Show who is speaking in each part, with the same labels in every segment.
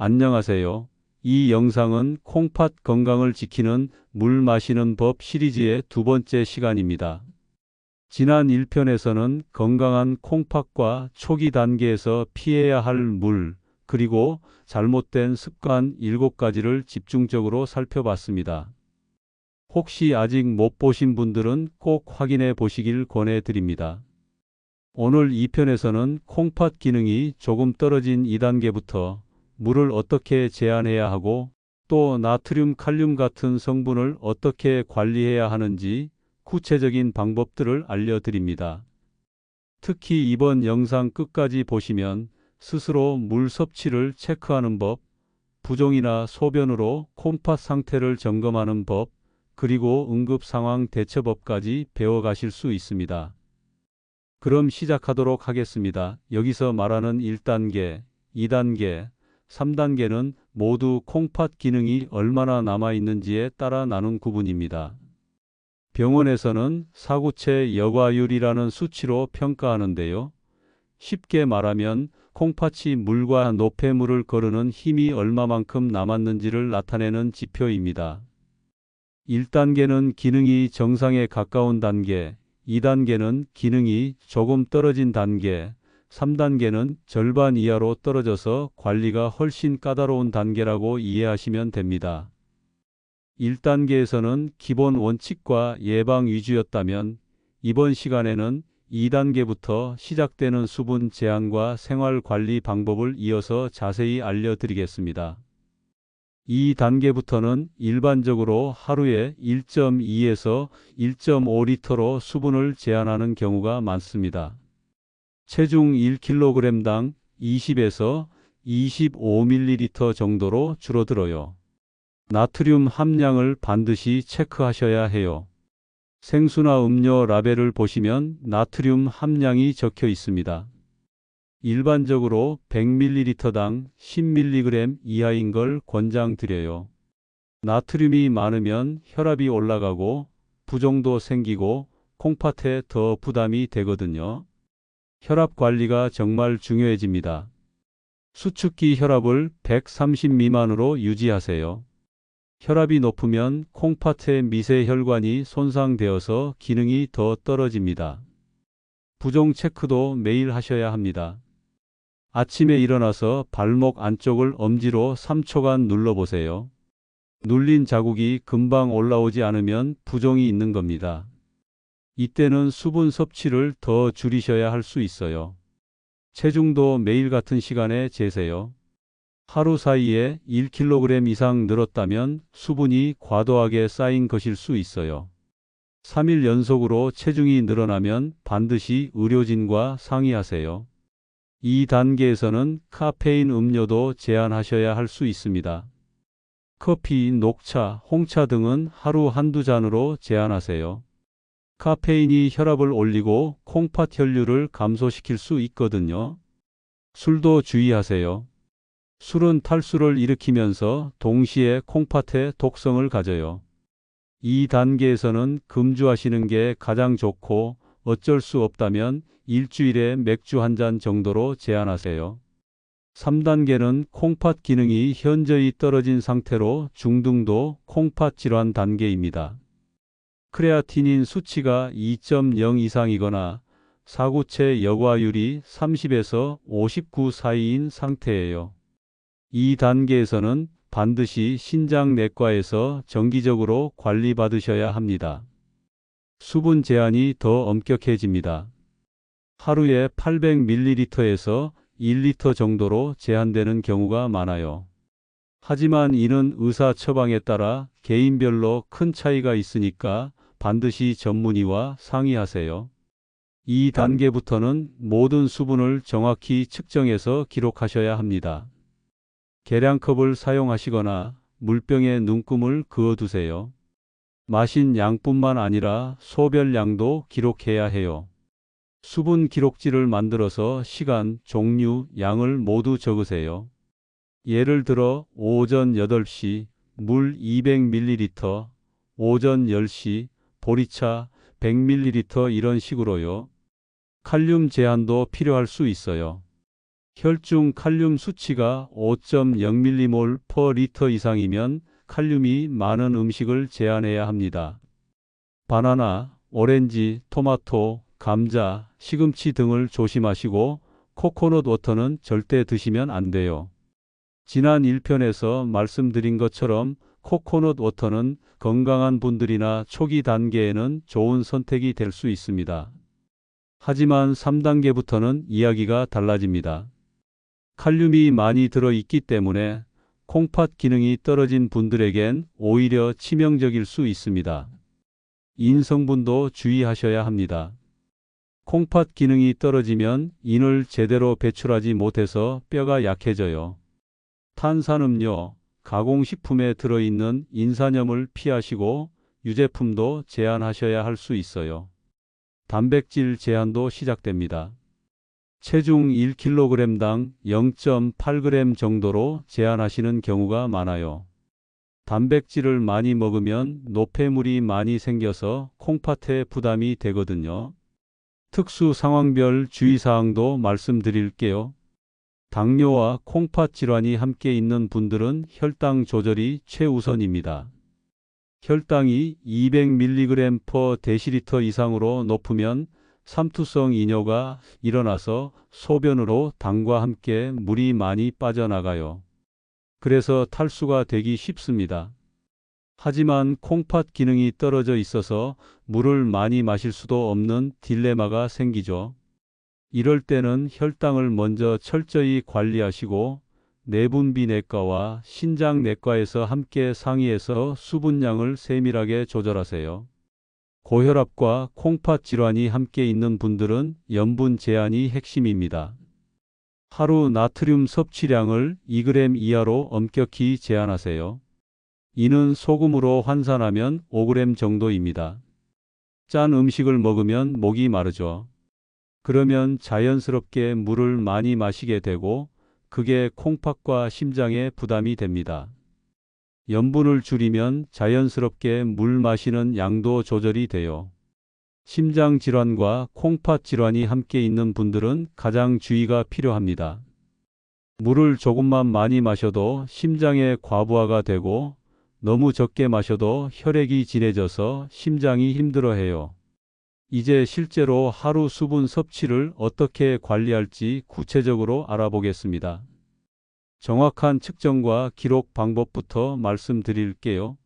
Speaker 1: 안녕하세요. 이 영상은 콩팥 건강을 지키는 물 마시는 법 시리즈의 두 번째 시간입니다. 지난 1편에서는 건강한 콩팥과 초기 단계에서 피해야 할 물, 그리고 잘못된 습관 7가지를 집중적으로 살펴봤습니다. 혹시 아직 못 보신 분들은 꼭 확인해 보시길 권해드립니다. 오늘 2편에서는 콩팥 기능이 조금 떨어진 2단계부터 물을 어떻게 제한해야 하고 또 나트륨, 칼륨 같은 성분을 어떻게 관리해야 하는지 구체적인 방법들을 알려드립니다. 특히 이번 영상 끝까지 보시면 스스로 물 섭취를 체크하는 법, 부종이나 소변으로 콩팥 상태를 점검하는 법, 그리고 응급 상황 대처법까지 배워가실 수 있습니다. 그럼 시작하도록 하겠습니다. 여기서 말하는 1단계, 2단계, 3단계는 모두 콩팥 기능이 얼마나 남아 있는지에 따라 나눈 구분입니다. 병원에서는 사구체 여과율이라는 수치로 평가하는데요. 쉽게 말하면 콩팥이 물과 노폐물을 거르는 힘이 얼마만큼 남았는지를 나타내는 지표입니다. 1단계는 기능이 정상에 가까운 단계, 2단계는 기능이 조금 떨어진 단계, 3단계는 절반 이하로 떨어져서 관리가 훨씬 까다로운 단계라고 이해하시면 됩니다. 1단계에서는 기본 원칙과 예방 위주였다면 이번 시간에는 2단계부터 시작되는 수분 제한과 생활 관리 방법을 이어서 자세히 알려드리겠습니다. 이 단계부터는 일반적으로 하루에 1.2에서 1.5리터로 수분을 제한하는 경우가 많습니다. 체중 1kg당 20에서 25ml 정도로 줄어들어요. 나트륨 함량을 반드시 체크하셔야 해요. 생수나 음료 라벨을 보시면 나트륨 함량이 적혀 있습니다. 일반적으로 100ml당 10mg 이하인 걸 권장드려요. 나트륨이 많으면 혈압이 올라가고 부종도 생기고 콩팥에 더 부담이 되거든요. 혈압 관리가 정말 중요해집니다. 수축기 혈압을 130 미만으로 유지하세요. 혈압이 높으면 콩팥의 미세 혈관이 손상되어서 기능이 더 떨어집니다. 부종 체크도 매일 하셔야 합니다. 아침에 일어나서 발목 안쪽을 엄지로 3초간 눌러보세요. 눌린 자국이 금방 올라오지 않으면 부종이 있는 겁니다. 이때는 수분 섭취를 더 줄이셔야 할 수 있어요. 체중도 매일 같은 시간에 재세요. 하루 사이에 1kg 이상 늘었다면 수분이 과도하게 쌓인 것일 수 있어요. 3일 연속으로 체중이 늘어나면 반드시 의료진과 상의하세요. 이 단계에서는 카페인 음료도 제한하셔야 할 수 있습니다. 커피, 녹차, 홍차 등은 하루 한두 잔으로 제한하세요. 카페인이 혈압을 올리고 콩팥 혈류를 감소시킬 수 있거든요. 술도 주의하세요. 술은 탈수를 일으키면서 동시에 콩팥에 독성을 가져요. 이 단계에서는 금주하시는 게 가장 좋고 어쩔 수 없다면 일주일에 맥주 한 잔 정도로 제한하세요. 3단계는 콩팥 기능이 현저히 떨어진 상태로 중등도 콩팥 질환 단계입니다. 크레아티닌 수치가 2.0 이상이거나 사구체 여과율이 30에서 59 사이인 상태예요. 이 단계에서는 반드시 신장 내과에서 정기적으로 관리받으셔야 합니다. 수분 제한이 더 엄격해집니다. 하루에 800ml에서 1리터 정도로 제한되는 경우가 많아요. 하지만 이는 의사 처방에 따라 개인별로 큰 차이가 있으니까 반드시 전문의와 상의하세요. 이 단계부터는 모든 수분을 정확히 측정해서 기록하셔야 합니다. 계량컵을 사용하시거나 물병에 눈금을 그어두세요. 마신 양뿐만 아니라 소별량도 기록해야 해요. 수분 기록지를 만들어서 시간, 종류, 양을 모두 적으세요. 예를 들어 오전 8시 물 200ml, 오전 10시 보리차 100ml 이런 식으로요. 칼륨 제한도 필요할 수 있어요. 혈중 칼륨 수치가 5.0mmol per 리터 이상이면 칼륨이 많은 음식을 제한해야 합니다. 바나나, 오렌지, 토마토, 감자, 시금치 등을 조심하시고 코코넛 워터는 절대 드시면 안 돼요. 지난 1편에서 말씀드린 것처럼 코코넛 워터는 건강한 분들이나 초기 단계에는 좋은 선택이 될 수 있습니다. 하지만 3단계부터는 이야기가 달라집니다. 칼륨이 많이 들어 있기 때문에 콩팥 기능이 떨어진 분들에겐 오히려 치명적일 수 있습니다. 인성분도 주의하셔야 합니다. 콩팥 기능이 떨어지면 인을 제대로 배출하지 못해서 뼈가 약해져요. 탄산음료, 가공식품에 들어있는 인산염을 피하시고 유제품도 제한하셔야 할 수 있어요. 단백질 제한도 시작됩니다. 체중 1kg당 0.8g 정도로 제한하시는 경우가 많아요. 단백질을 많이 먹으면 노폐물이 많이 생겨서 콩팥에 부담이 되거든요. 특수 상황별 주의사항도 말씀드릴게요. 당뇨와 콩팥 질환이 함께 있는 분들은 혈당 조절이 최우선입니다. 혈당이 200mg per 데시리터 이상으로 높으면 삼투성 이뇨가 일어나서 소변으로 당과 함께 물이 많이 빠져나가요. 그래서 탈수가 되기 쉽습니다. 하지만 콩팥 기능이 떨어져 있어서 물을 많이 마실 수도 없는 딜레마가 생기죠. 이럴 때는 혈당을 먼저 철저히 관리하시고 내분비 내과와 신장 내과에서 함께 상의해서 수분량을 세밀하게 조절하세요. 고혈압과 콩팥 질환이 함께 있는 분들은 염분 제한이 핵심입니다. 하루 나트륨 섭취량을 2g 이하로 엄격히 제한하세요. 이는 소금으로 환산하면 5g 정도입니다. 짠 음식을 먹으면 목이 마르죠. 그러면 자연스럽게 물을 많이 마시게 되고 그게 콩팥과 심장에 부담이 됩니다. 염분을 줄이면 자연스럽게 물 마시는 양도 조절이 돼요. 심장 질환과 콩팥 질환이 함께 있는 분들은 가장 주의가 필요합니다. 물을 조금만 많이 마셔도 심장에 과부하가 되고 너무 적게 마셔도 혈액이 진해져서 심장이 힘들어해요. 이제 실제로 하루 수분 섭취를 어떻게 관리할지 구체적으로 알아보겠습니다. 정확한 측정과 기록 방법부터 말씀드릴게요.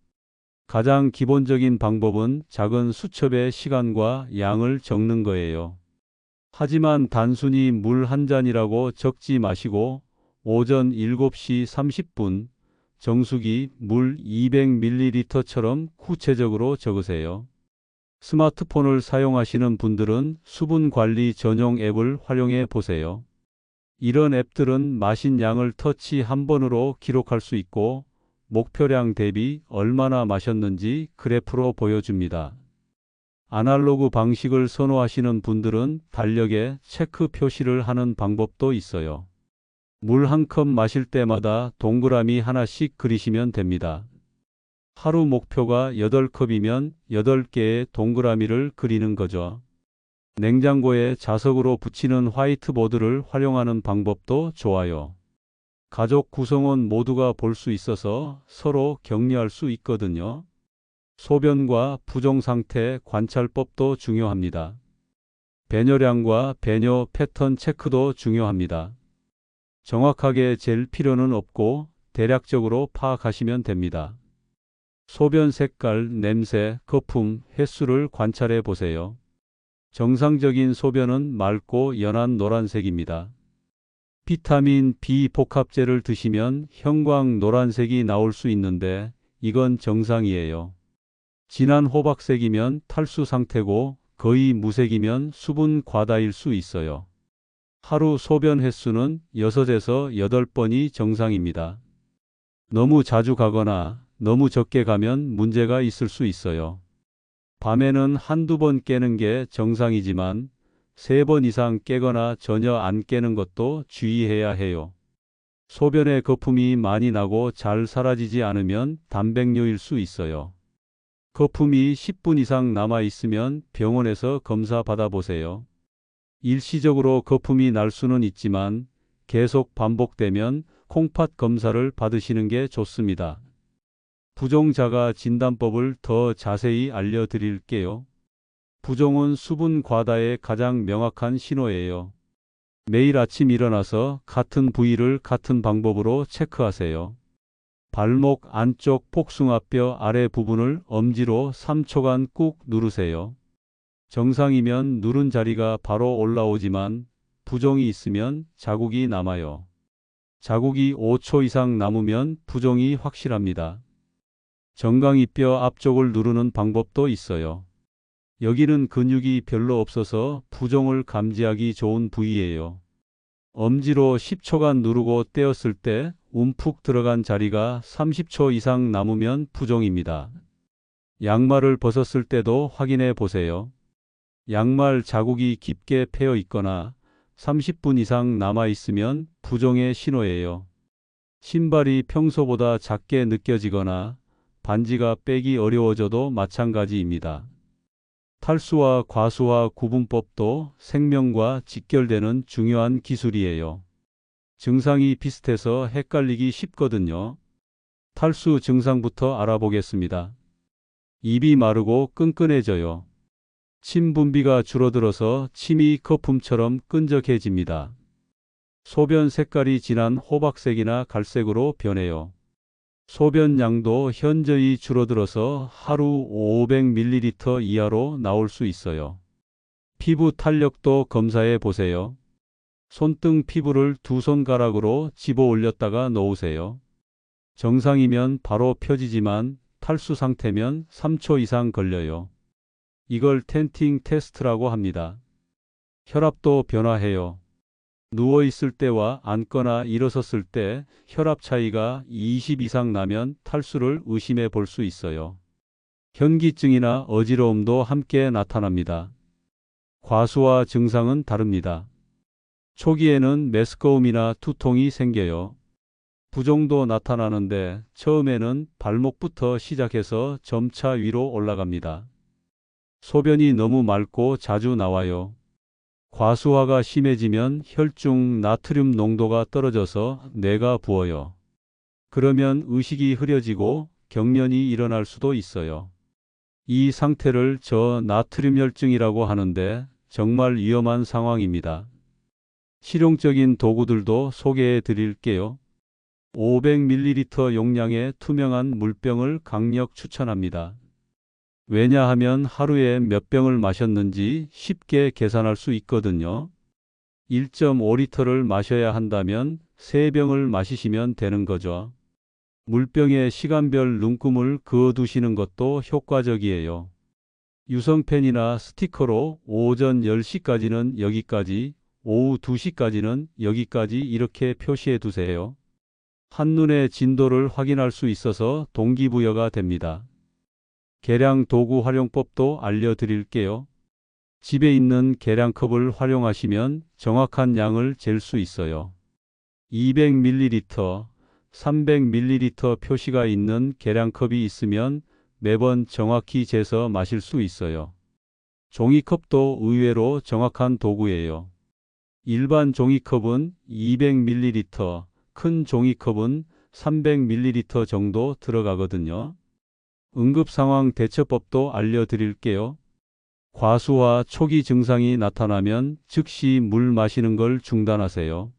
Speaker 1: 가장 기본적인 방법은 작은 수첩의 시간과 양을 적는 거예요. 하지만 단순히 물 한 잔이라고 적지 마시고 오전 7시 30분 정수기 물 200ml처럼 구체적으로 적으세요. 스마트폰을 사용하시는 분들은 수분 관리 전용 앱을 활용해 보세요. 이런 앱들은 마신 양을 터치 한 번으로 기록할 수 있고 목표량 대비 얼마나 마셨는지 그래프로 보여줍니다. 아날로그 방식을 선호하시는 분들은 달력에 체크 표시를 하는 방법도 있어요. 물 한 컵 마실 때마다 동그라미 하나씩 그리시면 됩니다. 하루 목표가 8컵이면 8개의 동그라미를 그리는 거죠. 냉장고에 자석으로 붙이는 화이트보드를 활용하는 방법도 좋아요. 가족 구성원 모두가 볼 수 있어서 서로 격려할 수 있거든요. 소변과 부종 상태 관찰법도 중요합니다. 배뇨량과 배뇨 패턴 체크도 중요합니다. 정확하게 잴 필요는 없고 대략적으로 파악하시면 됩니다. 소변 색깔, 냄새, 거품, 횟수를 관찰해 보세요. 정상적인 소변은 맑고 연한 노란색입니다. 비타민 B 복합제를 드시면 형광 노란색이 나올 수 있는데 이건 정상이에요. 진한 호박색이면 탈수 상태고 거의 무색이면 수분 과다일 수 있어요. 하루 소변 횟수는 6에서 8번이 정상입니다. 너무 자주 가거나 너무 적게 가면 문제가 있을 수 있어요. 밤에는 한두 번 깨는 게 정상이지만 세 번 이상 깨거나 전혀 안 깨는 것도 주의해야 해요. 소변에 거품이 많이 나고 잘 사라지지 않으면 단백뇨일 수 있어요. 거품이 10분 이상 남아 있으면 병원에서 검사 받아보세요. 일시적으로 거품이 날 수는 있지만 계속 반복되면 콩팥 검사를 받으시는 게 좋습니다. 부종자가 진단법을 더 자세히 알려드릴게요. 부종은 수분 과다의 가장 명확한 신호예요. 매일 아침 일어나서 같은 부위를 같은 방법으로 체크하세요. 발목 안쪽 복숭아뼈 아래 부분을 엄지로 3초간 꾹 누르세요. 정상이면 누른 자리가 바로 올라오지만 부종이 있으면 자국이 남아요. 자국이 5초 이상 남으면 부종이 확실합니다. 정강이 뼈 앞쪽을 누르는 방법도 있어요. 여기는 근육이 별로 없어서 부종을 감지하기 좋은 부위예요. 엄지로 10초간 누르고 떼었을 때 움푹 들어간 자리가 30초 이상 남으면 부종입니다. 양말을 벗었을 때도 확인해 보세요. 양말 자국이 깊게 패여 있거나 30분 이상 남아 있으면 부종의 신호예요. 신발이 평소보다 작게 느껴지거나 반지가 빼기 어려워져도 마찬가지입니다. 탈수와 과수와 구분법도 생명과 직결되는 중요한 기술이에요. 증상이 비슷해서 헷갈리기 쉽거든요. 탈수 증상부터 알아보겠습니다. 입이 마르고 끈끈해져요. 침 분비가 줄어들어서 침이 거품처럼 끈적해집니다. 소변 색깔이 진한 호박색이나 갈색으로 변해요. 소변 양도 현저히 줄어들어서 하루 500ml 이하로 나올 수 있어요. 피부 탄력도 검사해 보세요. 손등 피부를 두 손가락으로 집어 올렸다가 놓으세요. 정상이면 바로 펴지지만 탈수 상태면 3초 이상 걸려요. 이걸 텐팅 테스트라고 합니다. 혈압도 변화해요. 누워 있을 때와 앉거나 일어섰을 때 혈압 차이가 20 이상 나면 탈수를 의심해 볼 수 있어요. 현기증이나 어지러움도 함께 나타납니다. 과수와 증상은 다릅니다. 초기에는 메스꺼움이나 두통이 생겨요. 부종도 나타나는데 처음에는 발목부터 시작해서 점차 위로 올라갑니다. 소변이 너무 맑고 자주 나와요. 과수화가 심해지면 혈중 나트륨 농도가 떨어져서 뇌가 부어요. 그러면 의식이 흐려지고 경련이 일어날 수도 있어요. 이 상태를 저 나트륨 혈증이라고 하는데 정말 위험한 상황입니다. 실용적인 도구들도 소개해 드릴게요. 500ml 용량의 투명한 물병을 강력 추천합니다. 왜냐하면 하루에 몇 병을 마셨는지 쉽게 계산할 수 있거든요. 1.5리터를 마셔야 한다면 3병을 마시시면 되는 거죠. 물병에 시간별 눈금을 그어 두시는 것도 효과적이에요. 유성펜이나 스티커로 오전 10시까지는 여기까지, 오후 2시까지는 여기까지 이렇게 표시해 두세요. 한눈에 진도를 확인할 수 있어서 동기부여가 됩니다. 계량 도구 활용법도 알려드릴게요. 집에 있는 계량컵을 활용하시면 정확한 양을 잴 수 있어요. 200ml, 300ml 표시가 있는 계량컵이 있으면 매번 정확히 재서 마실 수 있어요. 종이컵도 의외로 정확한 도구예요. 일반 종이컵은 200ml, 큰 종이컵은 300ml 정도 들어가거든요. 응급상황 대처법도 알려드릴게요. 과수와 초기 증상이 나타나면 즉시 물 마시는 걸 중단하세요.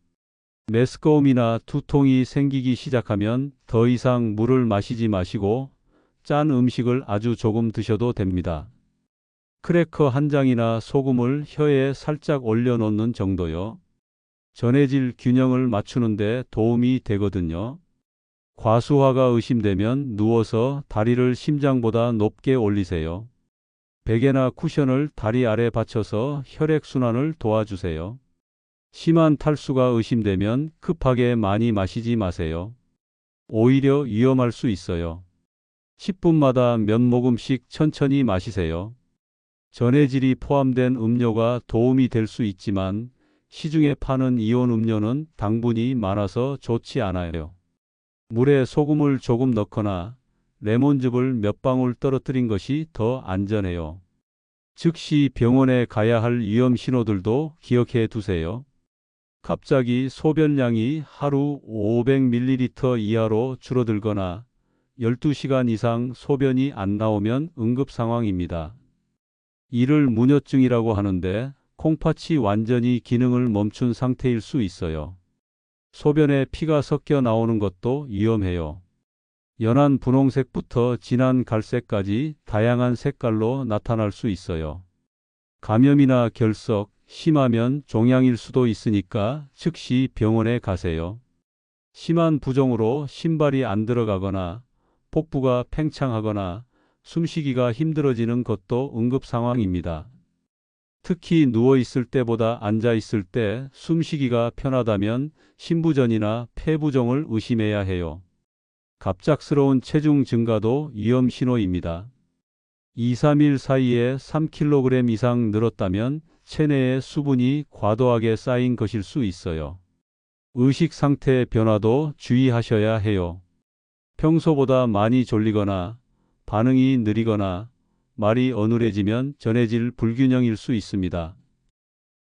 Speaker 1: 메스꺼움이나 두통이 생기기 시작하면 더 이상 물을 마시지 마시고 짠 음식을 아주 조금 드셔도 됩니다. 크래커 한 장이나 소금을 혀에 살짝 올려놓는 정도요. 전해질 균형을 맞추는데 도움이 되거든요. 과수화가 의심되면 누워서 다리를 심장보다 높게 올리세요. 베개나 쿠션을 다리 아래 받쳐서 혈액순환을 도와주세요. 심한 탈수가 의심되면 급하게 많이 마시지 마세요. 오히려 위험할 수 있어요. 10분마다 몇 모금씩 천천히 마시세요. 전해질이 포함된 음료가 도움이 될 수 있지만 시중에 파는 이온 음료는 당분이 많아서 좋지 않아요. 물에 소금을 조금 넣거나 레몬즙을 몇 방울 떨어뜨린 것이 더 안전해요. 즉시 병원에 가야 할 위험 신호들도 기억해 두세요. 갑자기 소변량이 하루 500ml 이하로 줄어들거나 12시간 이상 소변이 안 나오면 응급 상황입니다. 이를 무뇨증이라고 하는데 콩팥이 완전히 기능을 멈춘 상태일 수 있어요. 소변에 피가 섞여 나오는 것도 위험해요. 연한 분홍색부터 진한 갈색까지 다양한 색깔로 나타날 수 있어요. 감염이나 결석, 심하면 종양일 수도 있으니까 즉시 병원에 가세요. 심한 부종으로 신발이 안 들어가거나 복부가 팽창하거나 숨쉬기가 힘들어지는 것도 응급 상황입니다. 특히 누워 있을 때보다 앉아 있을 때 숨쉬기가 편하다면 신부전이나 폐부종을 의심해야 해요. 갑작스러운 체중 증가도 위험 신호입니다. 2, 3일 사이에 3kg 이상 늘었다면 체내에 수분이 과도하게 쌓인 것일 수 있어요. 의식 상태 변화도 주의하셔야 해요. 평소보다 많이 졸리거나 반응이 느리거나 말이 어눌해지면 전해질 불균형일 수 있습니다.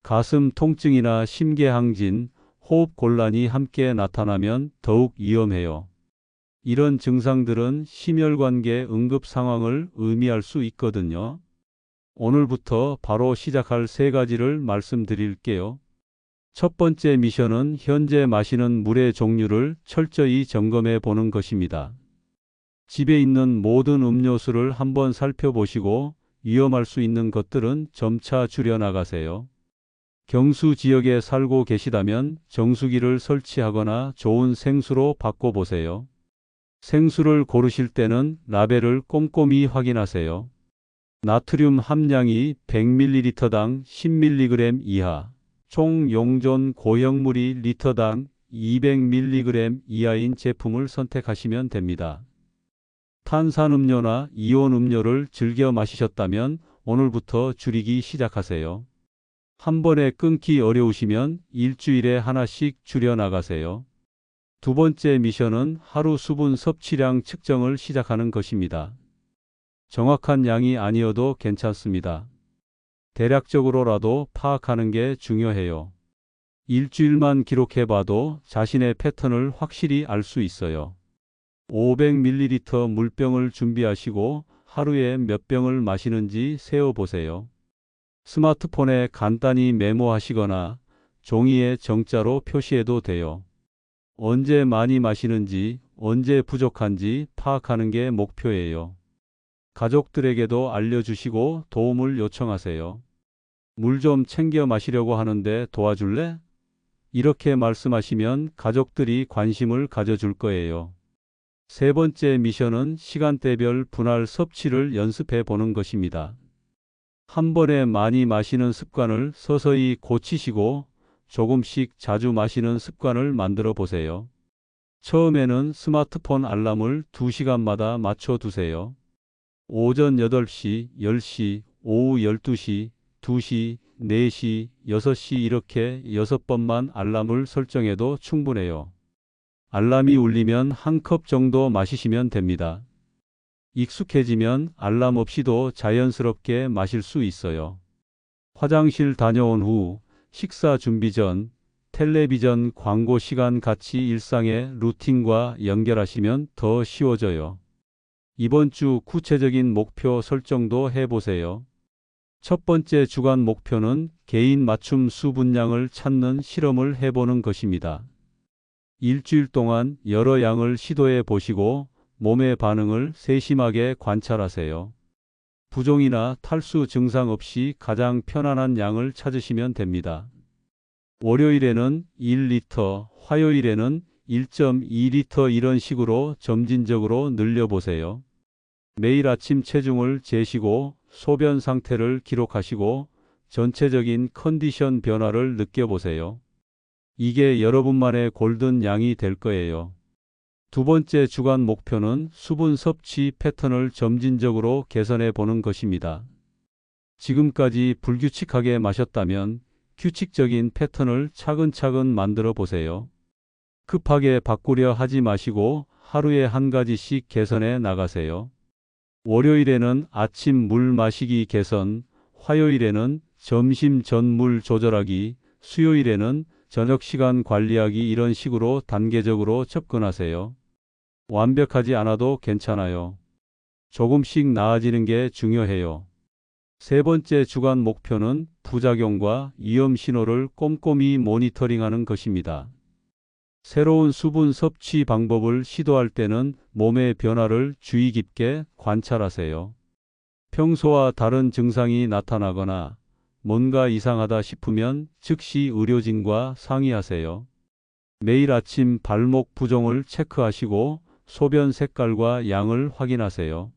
Speaker 1: 가슴 통증이나 심계항진, 호흡 곤란이 함께 나타나면 더욱 위험해요. 이런 증상들은 심혈관계 응급 상황을 의미할 수 있거든요. 오늘부터 바로 시작할 세 가지를 말씀드릴게요. 첫 번째 미션은 현재 마시는 물의 종류를 철저히 점검해 보는 것입니다. 집에 있는 모든 음료수를 한번 살펴보시고 위험할 수 있는 것들은 점차 줄여 나가세요. 경수 지역에 살고 계시다면 정수기를 설치하거나 좋은 생수로 바꿔보세요. 생수를 고르실 때는 라벨을 꼼꼼히 확인하세요. 나트륨 함량이 100ml당 10mg 이하, 총 용존 고형물이 리터당 200mg 이하인 제품을 선택하시면 됩니다. 탄산음료나 이온 음료를 즐겨 마시셨다면 오늘부터 줄이기 시작하세요. 한 번에 끊기 어려우시면 일주일에 하나씩 줄여 나가세요. 두 번째 미션은 하루 수분 섭취량 측정을 시작하는 것입니다. 정확한 양이 아니어도 괜찮습니다. 대략적으로라도 파악하는 게 중요해요. 일주일만 기록해봐도 자신의 패턴을 확실히 알 수 있어요. 500ml 물병을 준비하시고 하루에 몇 병을 마시는지 세어보세요. 스마트폰에 간단히 메모하시거나 종이에 정자로 표시해도 돼요. 언제 많이 마시는지, 언제 부족한지 파악하는 게 목표예요. 가족들에게도 알려주시고 도움을 요청하세요. 물 좀 챙겨 마시려고 하는데 도와줄래? 이렇게 말씀하시면 가족들이 관심을 가져줄 거예요. 세 번째 미션은 시간대별 분할 섭취를 연습해 보는 것입니다. 한 번에 많이 마시는 습관을 서서히 고치시고 조금씩 자주 마시는 습관을 만들어 보세요. 처음에는 스마트폰 알람을 2시간마다 맞춰 두세요. 오전 8시, 10시, 오후 12시, 2시, 4시, 6시 이렇게 6번만 알람을 설정해도 충분해요. 알람이 울리면 한 컵 정도 마시시면 됩니다. 익숙해지면 알람 없이도 자연스럽게 마실 수 있어요. 화장실 다녀온 후, 식사 준비 전, 텔레비전 광고 시간 같이 일상의 루틴과 연결하시면 더 쉬워져요. 이번 주 구체적인 목표 설정도 해보세요. 첫 번째 주간 목표는 개인 맞춤 수 분량을 찾는 실험을 해보는 것입니다. 일주일 동안 여러 양을 시도해 보시고 몸의 반응을 세심하게 관찰하세요. 부종이나 탈수 증상 없이 가장 편안한 양을 찾으시면 됩니다. 월요일에는 1리터, 화요일에는 1.2리터 이런 식으로 점진적으로 늘려보세요. 매일 아침 체중을 재시고 소변 상태를 기록하시고 전체적인 컨디션 변화를 느껴보세요. 이게 여러분만의 골든 양이 될 거예요. 두 번째 주간 목표는 수분 섭취 패턴을 점진적으로 개선해 보는 것입니다. 지금까지 불규칙하게 마셨다면 규칙적인 패턴을 차근차근 만들어 보세요. 급하게 바꾸려 하지 마시고 하루에 한 가지씩 개선해 나가세요. 월요일에는 아침 물 마시기 개선, 화요일에는 점심 전 물 조절하기, 수요일에는 저녁 시간 관리하기 이런 식으로 단계적으로 접근하세요. 완벽하지 않아도 괜찮아요. 조금씩 나아지는 게 중요해요. 세 번째 주간 목표는 부작용과 위험 신호를 꼼꼼히 모니터링하는 것입니다. 새로운 수분 섭취 방법을 시도할 때는 몸의 변화를 주의 깊게 관찰하세요. 평소와 다른 증상이 나타나거나 뭔가 이상하다 싶으면 즉시 의료진과 상의하세요. 매일 아침 발목 부종을 체크하시고 소변 색깔과 양을 확인하세요.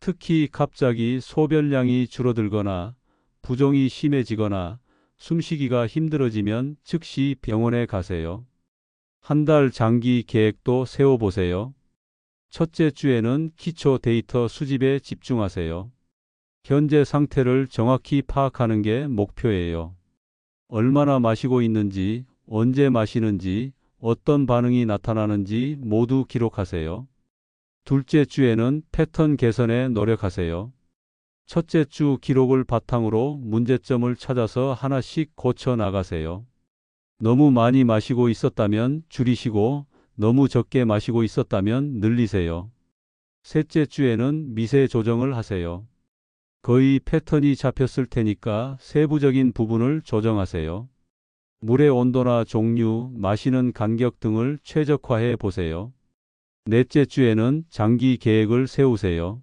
Speaker 1: 특히 갑자기 소변량이 줄어들거나 부종이 심해지거나 숨쉬기가 힘들어지면 즉시 병원에 가세요. 한 달 장기 계획도 세워보세요. 첫째 주에는 기초 데이터 수집에 집중하세요. 현재 상태를 정확히 파악하는 게 목표예요. 얼마나 마시고 있는지, 언제 마시는지, 어떤 반응이 나타나는지 모두 기록하세요. 둘째 주에는 패턴 개선에 노력하세요. 첫째 주 기록을 바탕으로 문제점을 찾아서 하나씩 고쳐 나가세요. 너무 많이 마시고 있었다면 줄이시고 너무 적게 마시고 있었다면 늘리세요. 셋째 주에는 미세 조정을 하세요. 거의 패턴이 잡혔을 테니까 세부적인 부분을 조정하세요. 물의 온도나 종류, 마시는 간격 등을 최적화해 보세요. 넷째 주에는 장기 계획을 세우세요.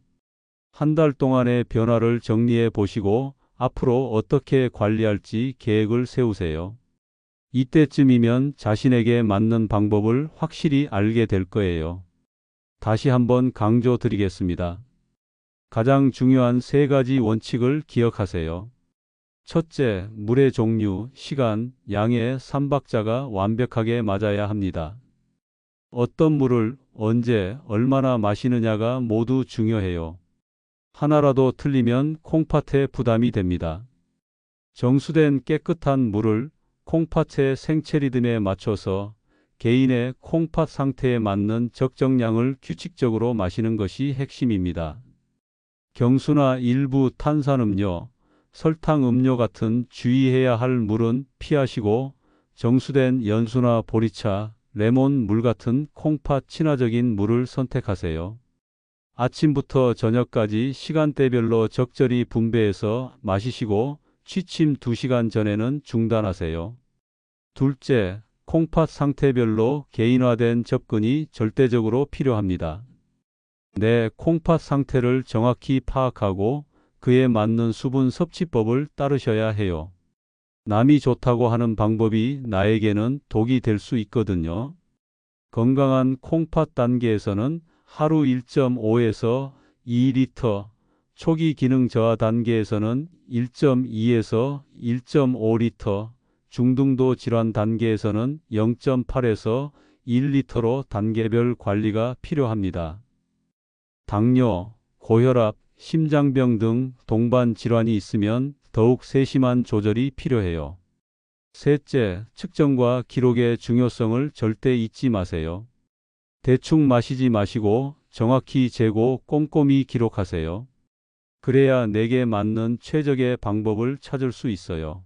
Speaker 1: 한 달 동안의 변화를 정리해 보시고 앞으로 어떻게 관리할지 계획을 세우세요. 이때쯤이면 자신에게 맞는 방법을 확실히 알게 될 거예요. 다시 한번 강조 드리겠습니다. 가장 중요한 세 가지 원칙을 기억하세요. 첫째, 물의 종류, 시간, 양의 삼박자가 완벽하게 맞아야 합니다. 어떤 물을 언제 얼마나 마시느냐가 모두 중요해요. 하나라도 틀리면 콩팥에 부담이 됩니다. 정수된 깨끗한 물을 콩팥의 생체 리듬에 맞춰서 개인의 콩팥 상태에 맞는 적정량을 규칙적으로 마시는 것이 핵심입니다. 경수나 일부 탄산음료, 설탕 음료 같은 주의해야 할 물은 피하시고 정수된 연수나 보리차, 레몬 물 같은 콩팥 친화적인 물을 선택하세요. 아침부터 저녁까지 시간대별로 적절히 분배해서 마시시고 취침 2시간 전에는 중단하세요. 둘째, 콩팥 상태별로 개인화된 접근이 절대적으로 필요합니다. 내 콩팥 상태를 정확히 파악하고 그에 맞는 수분 섭취법을 따르셔야 해요. 남이 좋다고 하는 방법이 나에게는 독이 될 수 있거든요. 건강한 콩팥 단계에서는 하루 1.5에서 2리터, 초기 기능 저하 단계에서는 1.2에서 1.5리터, 중등도 질환 단계에서는 0.8에서 1리터로 단계별 관리가 필요합니다. 당뇨, 고혈압, 심장병 등 동반 질환이 있으면 더욱 세심한 조절이 필요해요. 셋째, 측정과 기록의 중요성을 절대 잊지 마세요. 대충 마시지 마시고 정확히 재고 꼼꼼히 기록하세요. 그래야 내게 맞는 최적의 방법을 찾을 수 있어요.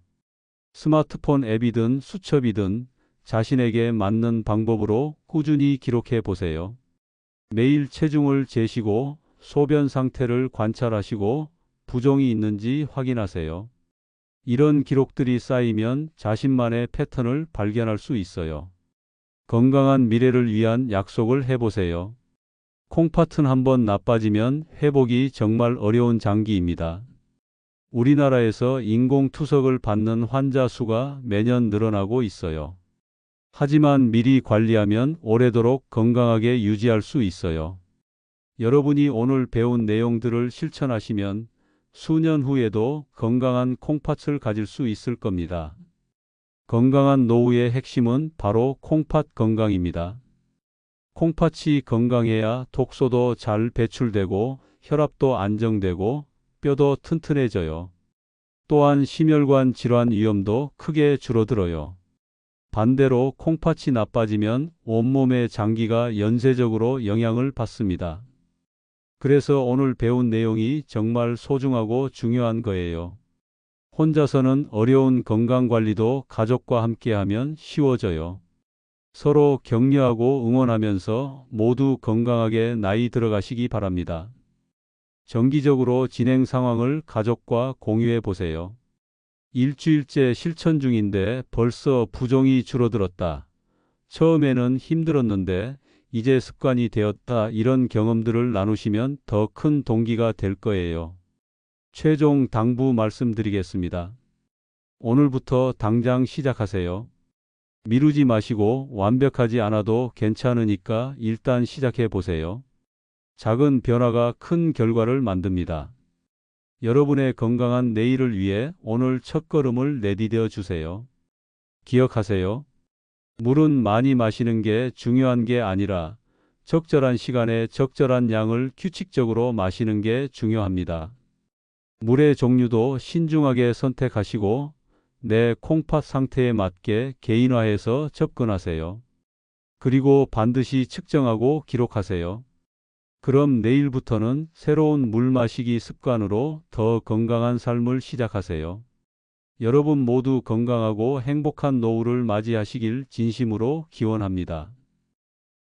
Speaker 1: 스마트폰 앱이든 수첩이든 자신에게 맞는 방법으로 꾸준히 기록해 보세요. 매일 체중을 재시고 소변 상태를 관찰하시고 부종이 있는지 확인하세요. 이런 기록들이 쌓이면 자신만의 패턴을 발견할 수 있어요. 건강한 미래를 위한 약속을 해보세요. 콩팥은 한번 나빠지면 회복이 정말 어려운 장기입니다. 우리나라에서 인공투석을 받는 환자 수가 매년 늘어나고 있어요. 하지만 미리 관리하면 오래도록 건강하게 유지할 수 있어요. 여러분이 오늘 배운 내용들을 실천하시면 수년 후에도 건강한 콩팥을 가질 수 있을 겁니다. 건강한 노후의 핵심은 바로 콩팥 건강입니다. 콩팥이 건강해야 독소도 잘 배출되고 혈압도 안정되고 뼈도 튼튼해져요. 또한 심혈관 질환 위험도 크게 줄어들어요. 반대로 콩팥이 나빠지면 온몸의 장기가 연쇄적으로 영향을 받습니다. 그래서 오늘 배운 내용이 정말 소중하고 중요한 거예요. 혼자서는 어려운 건강 관리도 가족과 함께하면 쉬워져요. 서로 격려하고 응원하면서 모두 건강하게 나이 들어가시기 바랍니다. 정기적으로 진행 상황을 가족과 공유해 보세요. 일주일째 실천 중인데 벌써 부종이 줄어들었다. 처음에는 힘들었는데 이제 습관이 되었다. 이런 경험들을 나누시면 더 큰 동기가 될 거예요. 최종 당부 말씀드리겠습니다. 오늘부터 당장 시작하세요. 미루지 마시고 완벽하지 않아도 괜찮으니까 일단 시작해 보세요. 작은 변화가 큰 결과를 만듭니다. 여러분의 건강한 내일을 위해 오늘 첫걸음을 내디뎌 주세요. 기억하세요. 물은 많이 마시는 게 중요한 게 아니라 적절한 시간에 적절한 양을 규칙적으로 마시는 게 중요합니다. 물의 종류도 신중하게 선택하시고 내 콩팥 상태에 맞게 개인화해서 접근하세요. 그리고 반드시 측정하고 기록하세요. 그럼 내일부터는 새로운 물 마시기 습관으로 더 건강한 삶을 시작하세요. 여러분 모두 건강하고 행복한 노후를 맞이하시길 진심으로 기원합니다.